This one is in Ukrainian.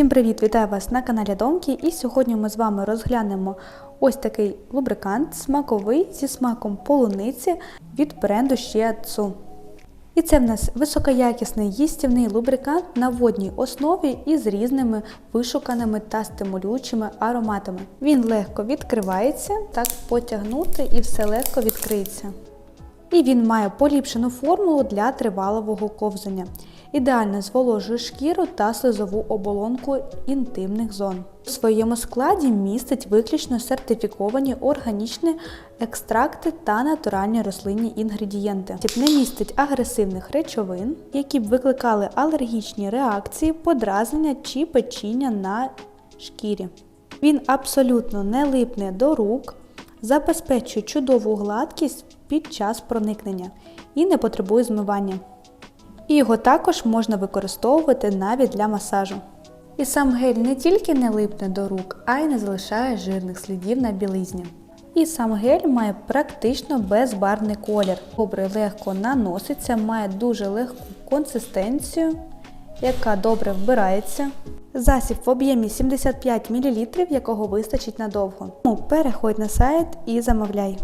Всім привіт! Вітаю вас на каналі Домки. І сьогодні ми з вами розглянемо ось такий лубрикант смаковий зі смаком полуниці від бренду Shiatsu. І це в нас високоякісний їстівний лубрикант на водній основі із різними вишуканими та стимулюючими ароматами. Він легко відкривається, так потягнути і все легко відкриється. І він має поліпшену формулу для тривалого ковзання. Ідеально зволожує шкіру та слизову оболонку інтимних зон. У своєму складі містить виключно сертифіковані органічні екстракти та натуральні рослинні інгредієнти. Не містить агресивних речовин, які б викликали алергічні реакції, подразнення чи печіння на шкірі. Він абсолютно не липне до рук, забезпечує чудову гладкість під час проникнення і не потребує змивання. І його також можна використовувати навіть для масажу. І сам гель не тільки не липне до рук, а й не залишає жирних слідів на білизні. І сам гель має практично безбарвний колір. Добре легко наноситься, має дуже легку консистенцію, яка добре вбирається. Засіб в об'ємі 75 мл, якого вистачить надовго. Тому переходь на сайт і замовляй.